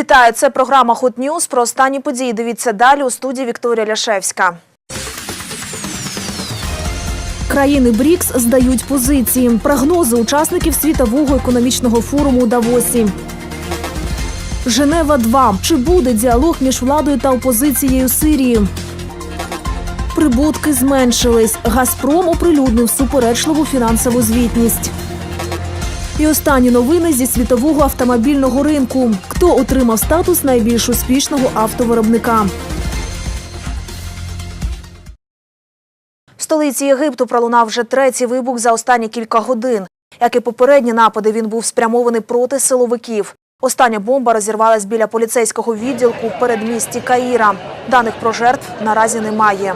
Вітаю, це програма Hot News. Про останні події дивіться далі у студії Вікторія Ляшевська. Країни БРІКС здають позиції. Прогнози учасників світового економічного форуму у Давосі. Женева 2 Чи буде діалог між владою та опозицією Сирії? Прибутки зменшились. Газпром оприлюднив суперечливу фінансову звітність. І останні новини зі світового автомобільного ринку. Хто отримав статус найбільш успішного автовиробника? В столиці Єгипту пролунав вже третій вибух за останні кілька годин. Як і попередні напади, він був спрямований проти силовиків. Остання бомба розірвалась біля поліцейського відділку в передмісті Каїра. Даних про жертв наразі немає.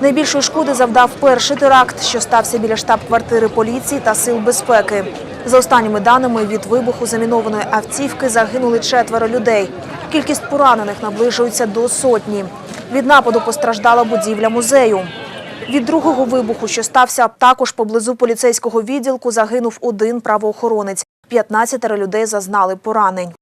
Найбільшої шкоди завдав перший теракт, що стався біля штаб-квартири поліції та сил безпеки. За останніми даними, від вибуху замінованої автівки загинули четверо людей. Кількість поранених наближується до сотні. Від нападу постраждала будівля музею. Від другого вибуху, що стався також поблизу поліцейського відділку, загинув один правоохоронець. 15 людей зазнали поранень.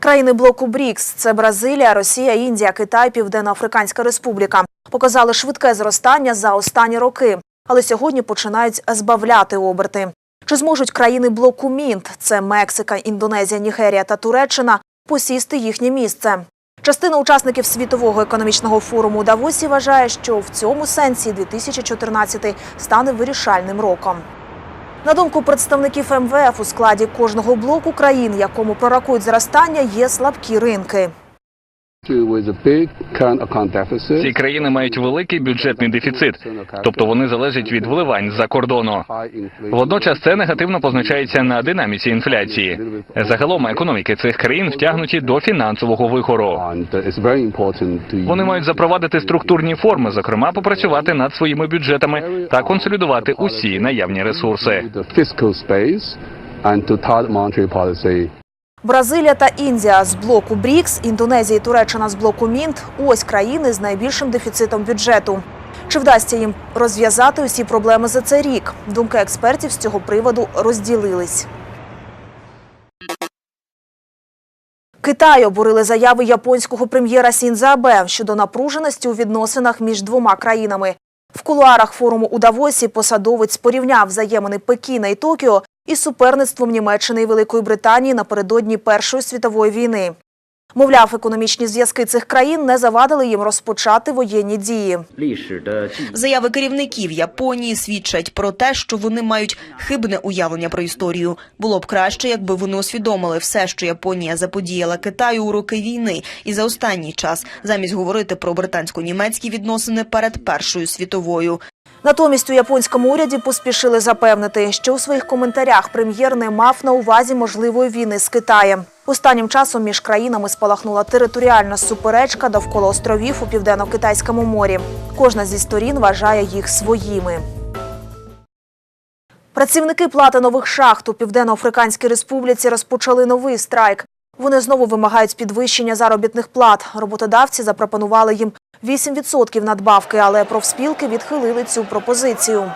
Країни блоку БРІКС – це Бразилія, Росія, Індія, Китай, Південно-Африканська Республіка. Показали швидке зростання за останні роки, але сьогодні починають збавляти оберти. Чи зможуть країни блоку МІНТ – це Мексика, Індонезія, Нігерія та Туреччина – посісти їхнє місце? Частина учасників світового економічного форуму Давосі вважає, що в цьому сенсі 2014 стане вирішальним роком. На думку представників МВФ, у складі кожного блоку країн, якому пророкують зростання, є слабкі ринки. Ці країни мають великий бюджетний дефіцит, тобто вони залежать від вливань з-за кордону. Водночас це негативно позначається на динаміці інфляції. Загалом економіки цих країн втягнуті до фінансового вихору. Вони мають запровадити структурні форми, зокрема попрацювати над своїми бюджетами та консолідувати усі наявні ресурси. Бразилія та Індія з блоку БРІКС, Індонезія і Туреччина з блоку МІНТ – ось країни з найбільшим дефіцитом бюджету. Чи вдасться їм розв'язати усі проблеми за цей рік? Думки експертів з цього приводу розділились. Китай обурили заяви японського прем'єра Сінза Абе щодо напруженості у відносинах між двома країнами. В кулуарах форуму у Давосі посадовець порівняв взаємини Пекіна і Токіо із суперництвом Німеччини і Великої Британії напередодні Першої світової війни. Мовляв, економічні зв'язки цих країн не завадили їм розпочати воєнні дії. Заяви керівників Японії свідчать про те, що вони мають хибне уявлення про історію. Було б краще, якби вони усвідомили все, що Японія заподіяла Китаю у роки війни, і за останній час замість говорити про британсько-німецькі відносини перед Першою світовою. Натомість у японському уряді поспішили запевнити, що у своїх коментарях прем'єр не мав на увазі можливої війни з Китаєм. Останнім часом між країнами спалахнула територіальна суперечка довкола островів у південно-китайському морі. Кожна зі сторін вважає їх своїми. Працівники платинових шахт у Південно-Африканській Республіці розпочали новий страйк. Вони знову вимагають підвищення заробітних плат. Роботодавці запропонували їм 8% надбавки, але профспілки відхилили цю пропозицію.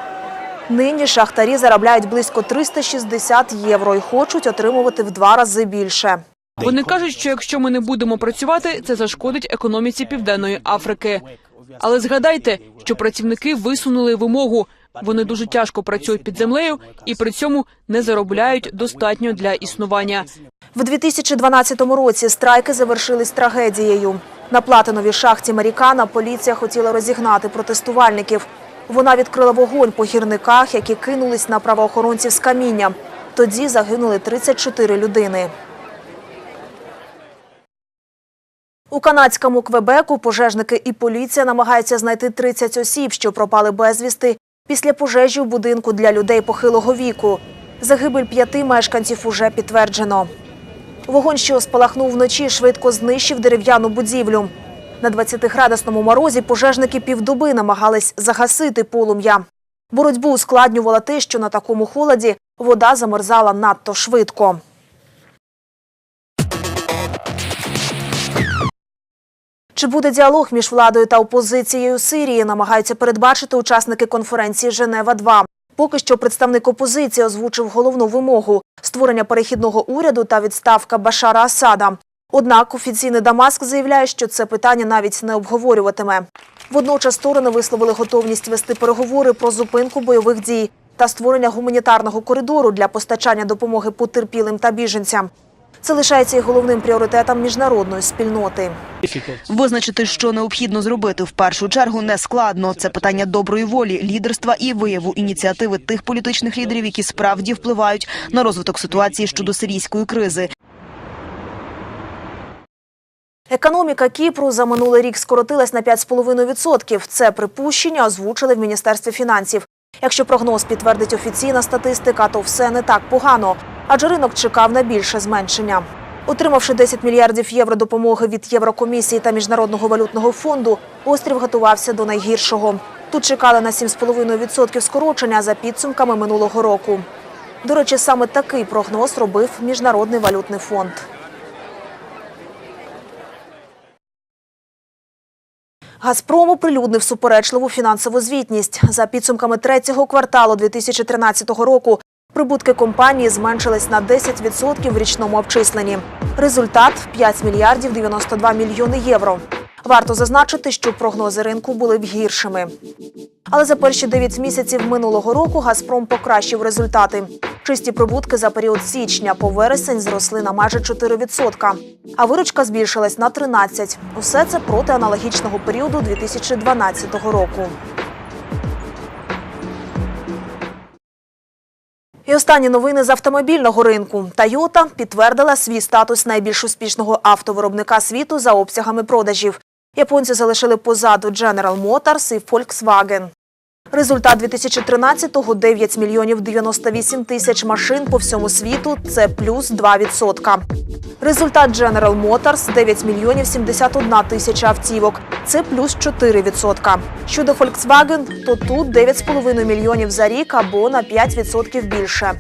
Нині шахтарі заробляють близько 360 євро і хочуть отримувати в два рази більше. Вони кажуть, що якщо ми не будемо працювати, це зашкодить економіці Південної Африки. Але згадайте, що працівники висунули вимогу. Вони дуже тяжко працюють під землею і при цьому не заробляють достатньо для існування. В 2012 році страйки завершились трагедією. На платиновій шахті Марікана поліція хотіла розігнати протестувальників. Вона відкрила вогонь по гірниках, які кинулись на правоохоронців з каміння. Тоді загинули 34 людини. У канадському Квебеку пожежники і поліція намагаються знайти 30 осіб, що пропали безвісти після пожежі в будинку для людей похилого віку. Загибель п'яти мешканців уже підтверджено. Вогонь, що спалахнув вночі, швидко знищив дерев'яну будівлю. На 20-градусному морозі пожежники півдоби намагались загасити полум'я. Боротьбу ускладнювала те, що на такому холоді вода замерзала надто швидко. Чи буде діалог між владою та опозицією Сирії, намагаються передбачити учасники конференції Женева 2 Поки що представник опозиції озвучив головну вимогу створення перехідного уряду та відставка Башара Асада. Однак офіційний Дамаск заявляє, що це питання навіть не обговорюватиме. Водночас сторони висловили готовність вести переговори про зупинку бойових дій та створення гуманітарного коридору для постачання допомоги потерпілим та біженцям. Це лишається і головним пріоритетом міжнародної спільноти. Визначити, що необхідно зробити в першу чергу, не складно. Це питання доброї волі, лідерства і вияву ініціативи тих політичних лідерів, які справді впливають на розвиток ситуації щодо сирійської кризи. Економіка Кіпру за минулий рік скоротилась на 5,5%. Це припущення озвучили в Міністерстві фінансів. Якщо прогноз підтвердить офіційна статистика, то все не так погано, адже ринок чекав на більше зменшення. Отримавши 10 мільярдів євро допомоги від Єврокомісії та Міжнародного валютного фонду, острів готувався до найгіршого. Тут чекали на 7,5% скорочення за підсумками минулого року. До речі, саме такий прогноз робив Міжнародний валютний фонд. Газпром оприлюднив суперечливу фінансову звітність. За підсумками третього кварталу 2013 року прибутки компанії зменшились на 10% в річному обчисленні. Результат – 5 мільярдів 92 мільйони євро. Варто зазначити, що прогнози ринку були б гіршими. Але за перші 9 місяців минулого року «Газпром» покращив результати. Чисті прибутки за період січня по вересень зросли на майже 4%, а виручка збільшилась на 13%. Усе це проти аналогічного періоду 2012 року. І останні новини з автомобільного ринку. Toyota підтвердила свій статус найбільш успішного автовиробника світу за обсягами продажів. Японці залишили позаду General Motors і Volkswagen. Результат 2013-го – 9 мільйонів 98 тисяч машин по всьому світу – це плюс 2%. Результат General Motors – 9 мільйонів 71 тисяча автівок – це плюс 4%. Щодо Volkswagen, то тут 9,5 мільйонів за рік або на 5% більше.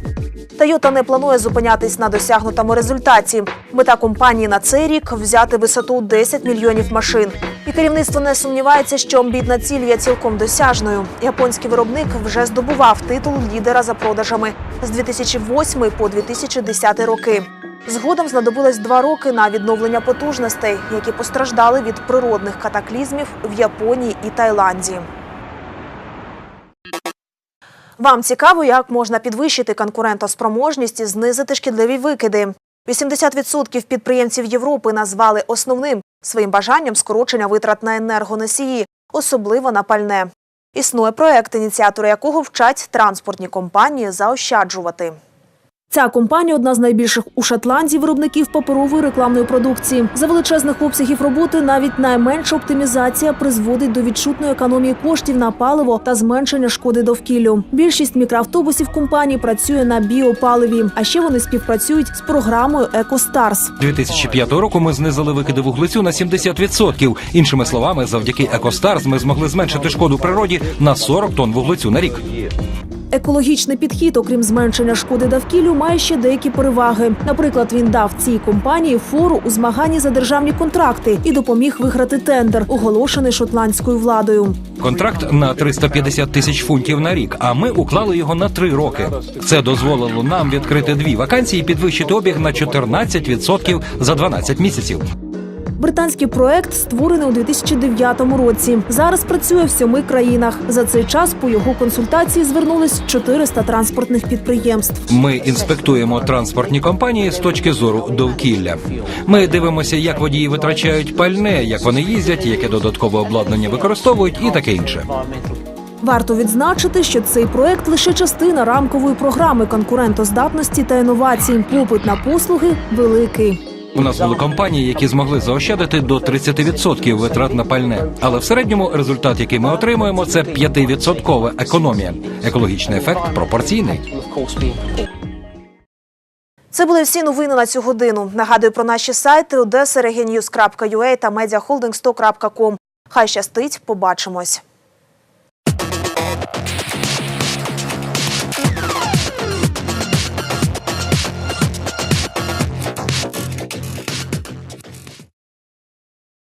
Toyota не планує зупинятись на досягнутому результаті. Мета компанії на цей рік взяти висоту 10 мільйонів машин. І керівництво не сумнівається, що амбітна ціль є цілком досяжною. Японський виробник вже здобував титул лідера за продажами з 2008 по 2010 роки. Згодом знадобилось два роки на відновлення потужностей, які постраждали від природних катаклізмів в Японії і Таїланді. Вам цікаво, як можна підвищити конкурентоспроможність і знизити шкідливі викиди. 80% підприємців Європи назвали основним своїм бажанням скорочення витрат на енергоносії, особливо на пальне. Існує проект, ініціатори якого вчать транспортні компанії заощаджувати. Ця компанія одна з найбільших у Шотландії виробників паперової рекламної продукції. За величезних обсягів роботи навіть найменша оптимізація призводить до відчутної економії коштів на паливо та зменшення шкоди довкіллю. Більшість мікроавтобусів компанії працює на біопаливі, а ще вони співпрацюють з програмою «Екостарс». 2005 року ми знизили викиди вуглецю на 70%. Іншими словами, завдяки Екостарс ми змогли зменшити шкоду природі на 40 тонн вуглецю на рік. Екологічний підхід, окрім зменшення шкоди довкіллю, має ще деякі переваги. Наприклад, він дав цій компанії фору у змаганні за державні контракти і допоміг виграти тендер, оголошений шотландською владою. Контракт на 350 тисяч фунтів на рік. А ми уклали його на три роки. Це дозволило нам відкрити дві вакансії, і підвищити обіг на 14% за 12 місяців. Британський проект створений у 2009 році. Зараз працює в сьоми країнах. За цей час по його консультації звернулись 400 транспортних підприємств. Ми інспектуємо транспортні компанії з точки зору довкілля. Ми дивимося, як водії витрачають пальне, як вони їздять, яке додаткове обладнання використовують, і таке інше. Варто відзначити, що цей проект лише частина рамкової програми конкурентоздатності та інновацій. Попит на послуги великий. У нас були компанії, які змогли заощадити до 30% витрат на пальне. Але в середньому результат, який ми отримуємо, це 5% економія. Екологічний ефект пропорційний. Це були всі новини на цю годину. Нагадую про наші сайти odessa.reginews.ua та mediaholdings100.com. Хай щастить, побачимось.